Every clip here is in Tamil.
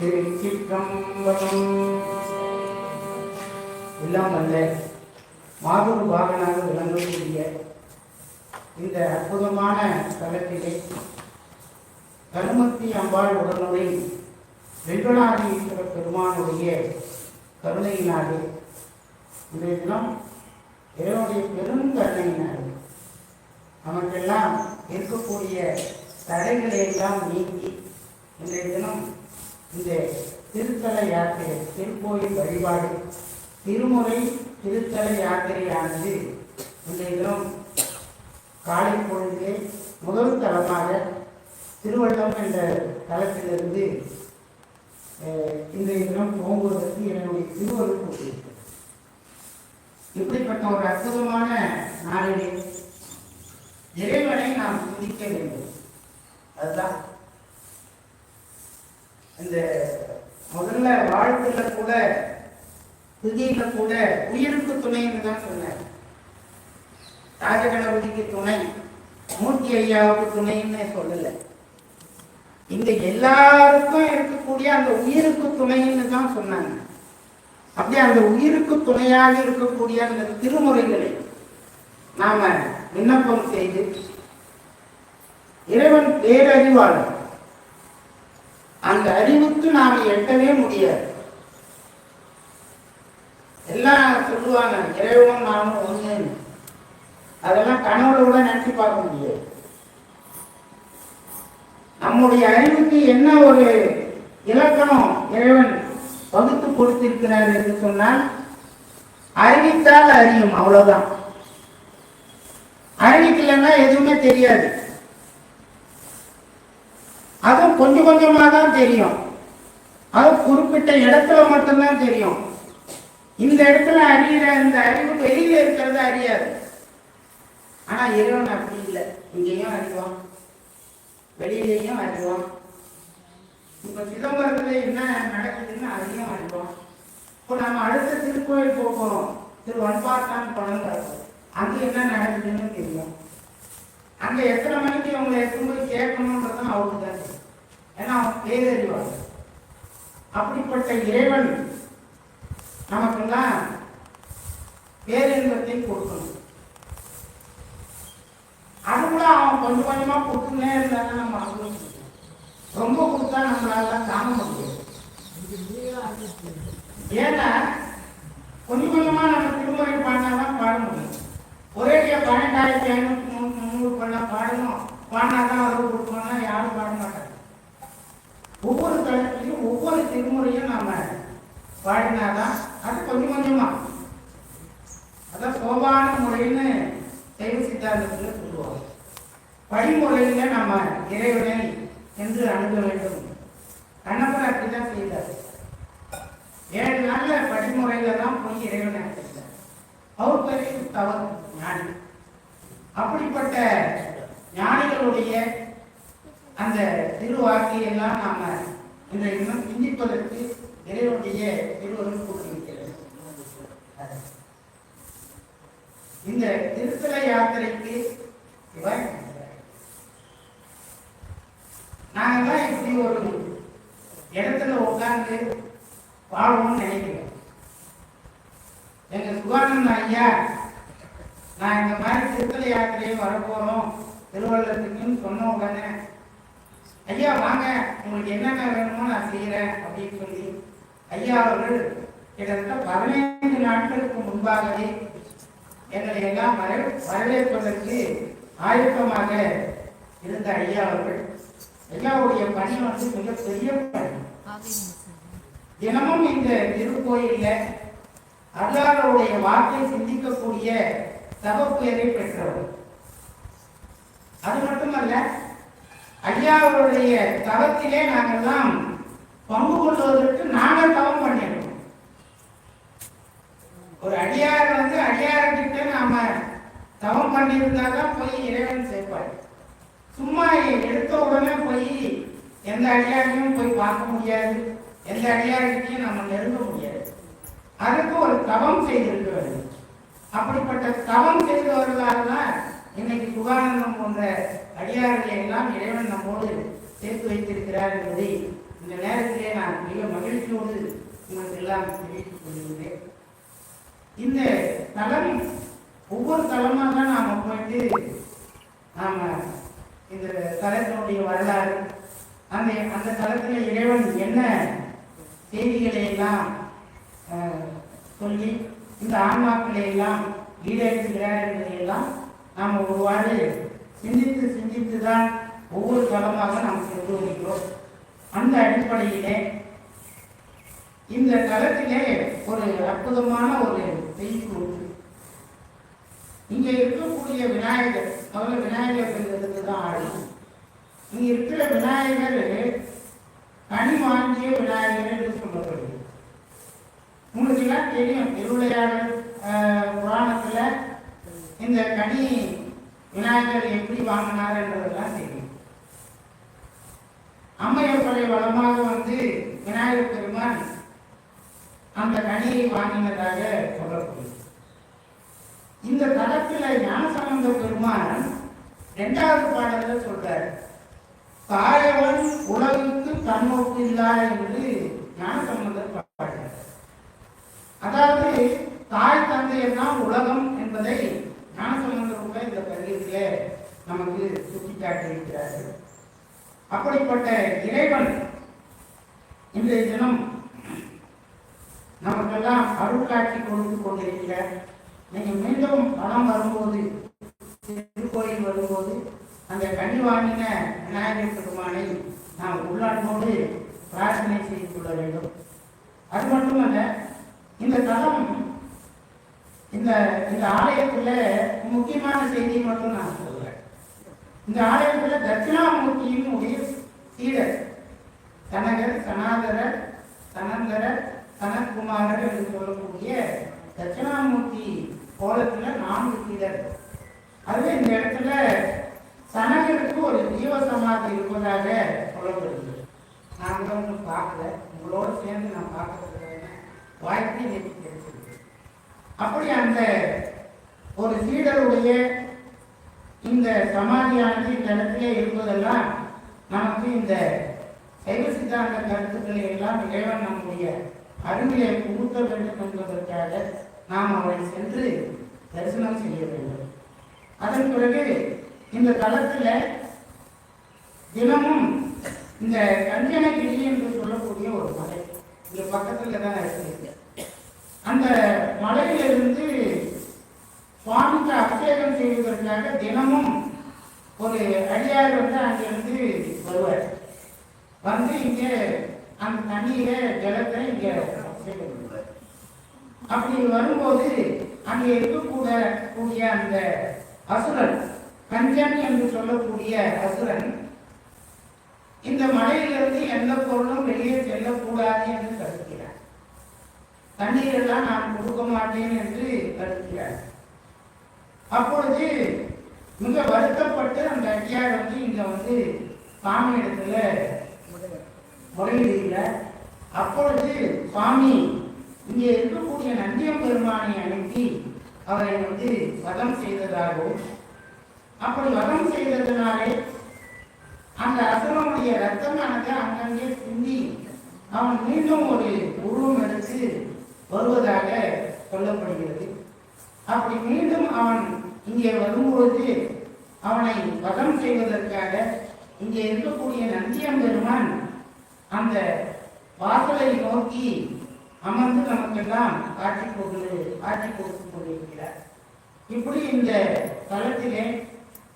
திருச்சிற்றம்பலம் எல்லாம் அல்ல மாபெரு பாகனாக விளங்கக்கூடிய இந்த அற்புதமான தலத்திலே கருமத்தி அம்பாள் உடனுரை வெங்கடாதீஸ்வர பெருமானுடைய கருணையினாலே இன்றைய தினம் இறைவனுடைய பெருங்கருணையினாலே நமக்கெல்லாம் இருக்கக்கூடிய தடைகளை எல்லாம் நீக்கி இன்றைய தினம் இந்த திருத்தல யாத்திரை திருக்கோயில் வழிபாடு திருமுறை திருத்தல யாத்திரையானது இன்றைய தினம் காலை பொழுதிலே முதல் தலமாக திருவள்ளம் என்ற தளத்திலிருந்து அஹ், இன்றைய தினம் துவங்குவதற்கு என்னுடைய திருவருள் கூட்டியிருக்கிறது இப்படிப்பட்ட ஒரு அற்புதமான நாளிலே இறைவனை நாம் சிந்திக்க வேண்டும். அதுதான் இந்த முதல்ல வாழ்க்கையில கூட துதியில கூட உயிருக்கு துணைன்னு தான் சொன்னார். ராஜகணபதிக்கு துணை மூர்த்தி ஐயாவுக்கு துணைன்னு சொல்லல. இந்த எல்லாருக்கும் இருக்கக்கூடிய அந்த உயிருக்கு துணைன்னு தான் சொன்னாங்க. அப்படியே அந்த உயிருக்கு துணையாக இருக்கக்கூடிய அந்த திருமுறைகளை நாம விண்ணப்பம் செய்து இறைவன் பேரறிவாளன் அந்த அறிவுக்கு நாம் எட்டவே முடியாது. எல்லாம் சொல்லுவாங்க இறைவனும் நானும் ஒண்ணு. அதெல்லாம் கனவுல கூட நினைச்சு பார்க்க முடியாது. நம்முடைய அறிவுக்கு என்ன ஒரு இலக்கணம் இறைவன் வகுத்து கொடுத்திருக்கிறார் என்று சொன்னால் அறிவித்தால் அறியும் அவ்வளவுதான். அறிவிக்கலைன்னா எதுவுமே தெரியாது. அதுவும் கொஞ்சம் கொஞ்சமாக தான் தெரியும். அது குறிப்பிட்ட இடத்துல மட்டும்தான் தெரியும். இந்த இடத்துல அறிகிற இந்த அறிவு வெளியில் இருக்கிறத அறியாது. ஆனால் இறைவன் அப்படி இல்லை. இங்கேயும் அறிவான். வெளியிலேயும் அறிவான். இப்போ சிதம்பரத்தில் என்ன நடக்குதுன்னு அதையும் அறிவான். இப்போ நம்ம அடுத்த திருக்கோயில் போகிறோம் திரு வன்பாட்டான் பணம் அங்கே என்ன நடக்குதுன்னு தெரியும். அங்கே எத்தனை மணிக்கு அவங்களை எத்தனை போய் கேட்கணுன்றதும் அவருக்கு தான் தெரியும். ஏன்னா அவன் பேரறிவாங்க அப்படிப்பட்ட இறைவன் நமக்கெல்லாம் பேரின்பத்தை கொடுக்கணும். அது கூட அவன் கொஞ்சம் கொஞ்சமா கொடுத்துனே இருந்தாங்க நம்ம அனுபவிச்சுக்கணும் ரொம்ப கொடுத்தா நம்மளால தாங்க முடியாது. ஏன்னா கொஞ்சம் கொஞ்சமா நம்ம திருமுறை பாடினாதான் பாட முடியும். ஒரே பன்னெண்டாயிரத்தி ஐநூற்றி முந்நூறு பண்ணால் பாடணும் பாடணும். பாடினாதான் அறுபது கொடுக்கணும்னா யாரும் பாட மாட்டாங்க ஒவ்வொரு தளத்திலையும் ஒவ்வொரு திருமுறையும் நாம பாடினாதான் அது கொஞ்சம் கொஞ்சமா. அதான் சோபான முறைன்னு சைவ சித்தாந்தத்துல சொல்லுவாங்க. படிமுறையில நம்ம இறைவனை என்று அணுக வேண்டும். கண்ணப்பர் அப்படிதான் செய்தார். ஏழு நாள்ல படிமுறையில தான் போய் இறைவனை அடைந்தார் அவர் பெரிய தவறு ஞானி. அப்படிப்பட்ட ஞானிகளுடைய அந்த திருவாக்கை எல்லாம் நாம இன்றைய இன்னும் சிந்திப்பதற்கு இறைவனுடைய திருவருள் கூட்டியிருக்கிறது இந்த திருத்தல யாத்திரைக்கு இவர் நாங்கெல்லாம் இப்படி ஒரு இடத்துல உட்கார்ந்து வாழணும்னு நினைக்கிறோம். எங்க சுகானந்த ஐயா நான் இந்த மாதிரி திருத்தல யாத்திரையை வரப்போறோம். திருவள்ளத்துக்குன்னு சொன்ன உடனே ஐயா வாங்க உங்களுக்கு என்னென்ன வேணுமோ நான் செய்யறேன் அப்படின்னு சொல்லி ஐயா அவர்கள் கிட்டத்தட்ட பதினைந்து நாட்களுக்கு முன்பாகவே எங்களை எல்லாம் வர வரவேற்பதற்கு ஆயத்தமாக இருந்த ஐயா அவர்கள் ஐயாவுடைய பணி வந்து மிகப்பெரிய பணி. தினமும் இந்த திருக்கோயில்ல அல்லாருடைய வாக்கை சிந்திக்கக்கூடிய தவப்பேரை பெற்றவர். அது மட்டுமல்ல ஐயா அவருடைய தவத்திலே நாங்கள்லாம் பங்கு கொள்வதற்கு நாங்கள் தவம் பண்ணிடுறோம் ஒரு அடியாரை வந்து அடியார்கிட்ட நாம தவம் பண்ணியிருந்தாதான் போய் இறைவன் சேர்ப்பார். சும்மா எடுத்த உடனே போய் எந்த அடியாரையும் போய் பார்க்க முடியாது. எந்த அடியார்கிட்டையும் நம்ம நெருங்க முடியாது. அதுக்கு ஒரு தவம் செய்திருக்க வேண்டும் அப்படிப்பட்ட தவம் செய்தவர்களால் தான் இன்னைக்கு சுகானந்தம் போன்ற அடியார்களை எல்லாம் இறைவன் நம்மோடு சேர்த்து வைத்திருக்கிறார் என்பதை இந்த நேரத்திலே நான் மிக மகிழ்ச்சியோடு உங்களுக்கு எல்லாம் தெரிவித்துக் கொள்கிறேன் இந்த தளம் ஒவ்வொரு தலமாக தான் நாம் போயிட்டு நாம் இந்த தலத்தினுடைய வரலாறு அந்த அந்த தளத்தில் இறைவன் என்ன செய்திகளை எல்லாம் சொல்லி இந்த ஆன்மாக்களை எல்லாம் ஈடேற்றுகிறார் என்பதையெல்லாம் நாம் ஒருவாறு சிந்தித்து சிந்தித்து தான் ஒவ்வொரு தலமாக நாம் சென்று வருகிறோம். அந்த அடிப்படையிலே இந்த தளத்திலே ஒரு அற்புதமான ஒரு செய்தி உண்டு. இங்கே இருக்கக்கூடிய விநாயகர் முதல்ல விநாயகர்களுக்கு தான் ஆடணும் இங்கே இருக்கிற விநாயகர் கனி வாங்கிய விநாயகர் என்று சொல்லப்படுது. உங்களுக்கு எல்லாம் தெரியும் திருவிளையாடல் புராணத்தில் இந்த கனி விநாயகர் எப்படி வாங்கினார் என்றதெல்லாம் தெரியும். அம்மையப்படை வளமாக வந்து விநாயகர் பெருமான் அந்த கனியை வாங்கினதாக சொல்லப்படுது இந்த தளத்தில் ஞானசம்பந்த பெருமான் இரண்டாவது பாடல சொல்றார் தாயவன் உலகுக்கு கண்ணோக்கு இல்லாத என்று ஞானசம்பந்தர் பாடுறார் அதாவது தாய் தந்தையெல்லாம் தான் உலகம் என்பதை ஞானசம்பந்தர் கூட இந்த பதியத்திலே நமக்கு சுட்டிக்காட்டியிருக்கிறார்கள். அப்படிப்பட்ட இறைவன் இன்றைய தினம் நமக்கெல்லாம் அருட்காட்சி கொடுத்து கொண்டிருக்கிறார் நீங்கள் மீண்டும் பணம் வரும்போது திருக்கோயில் வரும்போது அந்த கனி வாங்கின விநாயகர் பெருமானை நாம் உள்ளாட்டோடு பிரார்த்தனை செய்து கொள்ள வேண்டும். அது மட்டுமல்ல இந்த தளம் இந்த இந்த ஆலயத்தில் முக்கியமான செய்தி மட்டும் நான் சொல்லுவேன் இந்த ஆலயத்தில் தட்சிணாமூர்த்தியின் உடைய சீடர். தனகர் சனாதரர் சனந்தரர் சனத்குமாரர் என்று சொல்லக்கூடிய தட்சிணாமூர்த்தி கோலத்தில் நான்கு சீடர். அதுவே இந்த இடத்துல சனகருக்கு ஒரு ஜீவசமாதி இருப்பதாக சொல்லப்படுகிறது. நான் கூட ஒன்றும் பார்க்கல. உங்களோட சேர்ந்து நான் பார்க்கறதுக்கான வாய்ப்பு எனக்கு கிடைச்சிருக்கு. அப்படி அந்த ஒரு சீடருடைய இந்த சமாதியானது இந்த இடத்திலே இருப்பதெல்லாம் நமக்கு இந்த சைவ சித்தாந்த கருத்துக்களை எல்லாம் இறைவன் நம்முடைய அருமையை புகுத்த வேண்டும் என்பதற்காக நாம் அவரை சென்று தரிசனம் செய்ய வேண்டும். அதன் பிறகு இந்த தளத்தில் தினமும் இந்த கஞ்சனகிரி என்று சொல்லக்கூடிய ஒரு மலை. இங்க பக்கத்தில் தான் இருக்கு. அந்த மலையிலிருந்து சுவாமிக்கு அபிஷேகம் செய்வதற்காக தினமும் ஒரு அடியார் வந்து அங்கிருந்து வருவார். வந்து இங்கே அந்த தண்ணீரை ஜலத்தை இங்கே அபிஷேகம் பண்ணுவார். அப்படி வரும்போது அங்கே இருக்கக்கூட கூடிய அந்த அசுரன் கஞ்சன் என்று சொல்லக்கூடிய அசுரன் இந்த மலையிலிருந்து எந்த பொருளும் வெளியே செல்லக்கூடாது என்று கருதுகிறார். தண்ணீரெல்லாம் நான் கொடுக்க மாட்டேன் என்று கருதுகிறார். அப்பொழுது மிக வருத்தப்பட்டு அந்த அட்டியார் வந்து இங்க வந்து சாமி இடத்துல முறையிடுகிறார். அப்பொழுது சுவாமி இங்கே இருக்கக்கூடிய நந்தியம் பெருமானை அனுப்பி அவரை வந்து வதம் செய்ததாகவும் அப்படி வதம் செய்ததனாலே அந்த அசுரனுடைய ரத்தமானது அங்கங்கே சிந்தி அவன் மீண்டும் ஒரு உருவம் எடுத்து வருவதாக சொல்லப்படுகிறது. அப்படி மீண்டும் அவன் இங்கே வரும்போது அவனை வதம் செய்வதற்காக இங்கே இருக்கக்கூடிய நந்தியம்பெருமான் அந்த வாசலை நோக்கி அமர்ந்து நமக்கெல்லாம் காட்சி கொடுத்து காட்சி கொடுத்து கொண்டிருக்கிறார். இப்படி இந்த தளத்திலே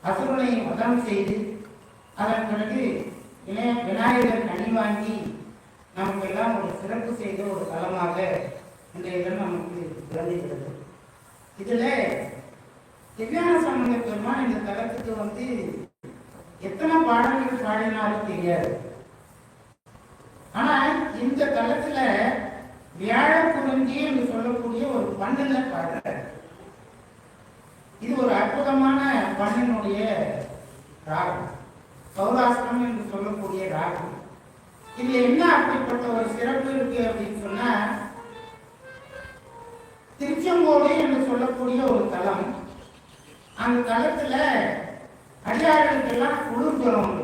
அசுரனை வதம் செய்து அதன் பிறகு விநாய- விநாயகர் கனி வாங்கி நமக்கெல்லாம் ஒரு சிறப்பு செய்த ஒரு தலமாக இந்த இடம் நமக்கு விளங்குகிறது. இதுல திவ்யான சம்பந்த பெருமான் இந்த தலத்துக்கு வந்து எத்தனை பாடல்கள் பாடினாலும் தெரியாது. ஆனா இந்த தலத்துல வியாழ குறிஞ்சி என்று சொல்லக்கூடிய ஒரு பண்ணுல பாடுறார். இது ஒரு அற்புதமான பண்ணினுடைய ராகம். சௌராஷ்டிரம் என்று சொல்லக்கூடிய ராகம். இதுல என்ன அப்படிப்பட்ட ஒரு சிறப்பு இருக்கு அப்படின்னு சொன்னா திருச்செங்கோடு என்று சொல்லக்கூடிய ஒரு தலம் அந்த காலத்துல அடியார்களுக்கெல்லாம் குளிர் ஜுரம்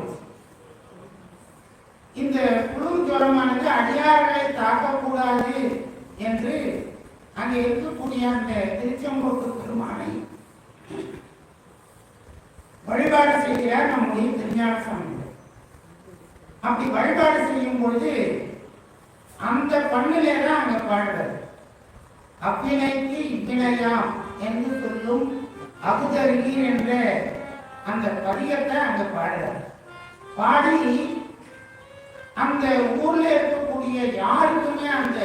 இந்த குளிர் ஜுரமானது அடியார்களை தாக்கக்கூடாது என்று அங்கே இருக்கக்கூடிய அந்த திருச்செங்கோட்டு பெருமானை வழிபாடு செய்கிறார் நம்முடைய திருஞான சாமி அப்படி வழிபாடு செய்யும் பொழுது அந்த பண்ணிலே தான் அங்க பாடுறது அப்பினைக்கு இப்பினையாம் என்று சொல்லும் அபுதரி என்ற அந்த பதிகத்தை அங்க பாடுறார். பாடி அந்த ஊர்ல இருக்கக்கூடிய யாருக்குமே அந்த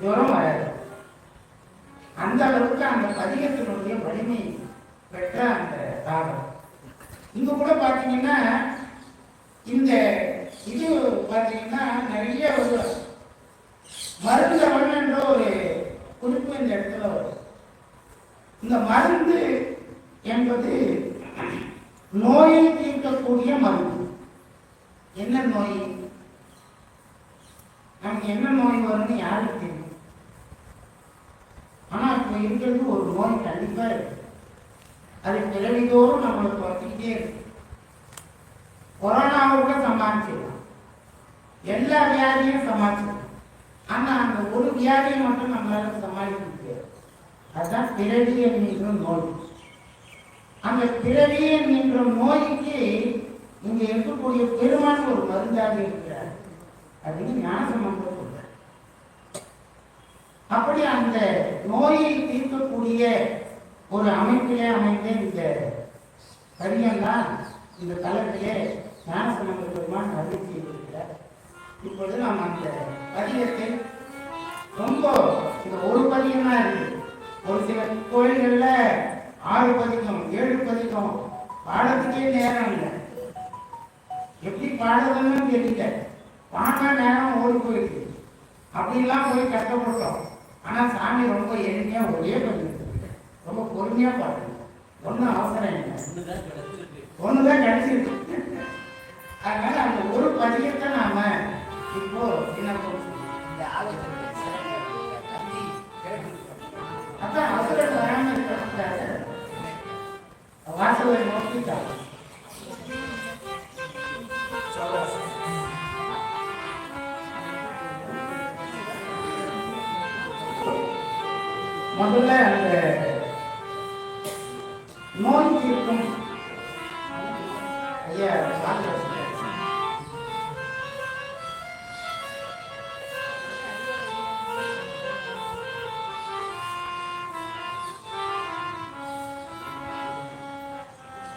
ஜுரம் வராது. அந்த அளவுக்கு அந்த பதிகத்தினுடைய வலிமை பெற்ற அந்த தாகம். இங்க கூட பாத்தீங்கன்னா இந்த இது பாத்தீங்கன்னா நிறைய ஒரு மருந்தவன் என்ற ஒரு குறிப்பு இந்த இடத்துல வரும். இந்த மருந்து என்பது நோயை தீர்க்கக்கூடிய மருந்து. என்ன நோய்? நமக்கு என்ன நோய் வரும்னு யாருக்கு தெரியும்? ஆனா இப்போ இருக்கிறது ஒரு நோய் கண்டிப்பா இருக்கு. அது பிறவிதோறும் நம்மளுக்கு வந்துக்கிட்டே இருக்கு. கொரோனாவை கூட சமாளிச்சிடலாம். எல்லா வியாதியும் சமாளிச்சிடலாம். ஆனா அந்த ஒரு வியாதியை மட்டும் நம்மளால சமாளிக்க முடியாது. அதுதான் பிறவி என்கின்ற நோய். அந்த திரளியம் என்ற நோய்க்கு இங்க இருக்கக்கூடிய பெருமான் ஒரு மருந்தாக இருக்கிறார். அப்படின்னு ஞானசம்பந்தம் சொல்றார். அப்படி அந்த நோயை தீர்க்கக்கூடிய ஒரு அமைப்பிலே அமைந்த இந்த கரியம்தான் இந்த தளத்திலே ஞானசம்பந்த பெருமான் அருள் செய்திருக்கிறார். இப்பொழுது நாம் அந்த பதியத்தை ரொம்ப இந்த ஒரு பதியம் இருக்குது இருக்கு. ஒரு சில கோயில்கள்ல ஆறு பதிக்கும் ஏழு பதிக்கும் பாடத்துக்கே நேரம் இல்லை. எப்படி பாடுறதுன்னு தெரியல. பாட நேரம் ஓடி போயிருக்கு அப்படிலாம் போய் கஷ்டப்பட்டோம். ஆனால் சாமி ரொம்ப எளிமையாக ஒரே பண்ணி ரொம்ப பொறுமையாக பாடுங்க ஒன்றும் அவசரம் இல்லை. ஒன்று தான் கிடைச்சிருக்கு. அதனால அந்த ஒரு பதியத்தை நாம இப்போ என்ன இந்த ஆலோசனை வாசலை நோக்கிட்டாங்க முதல்ல அந்த நோய் தீர்க்கும் ஐயா வாங்க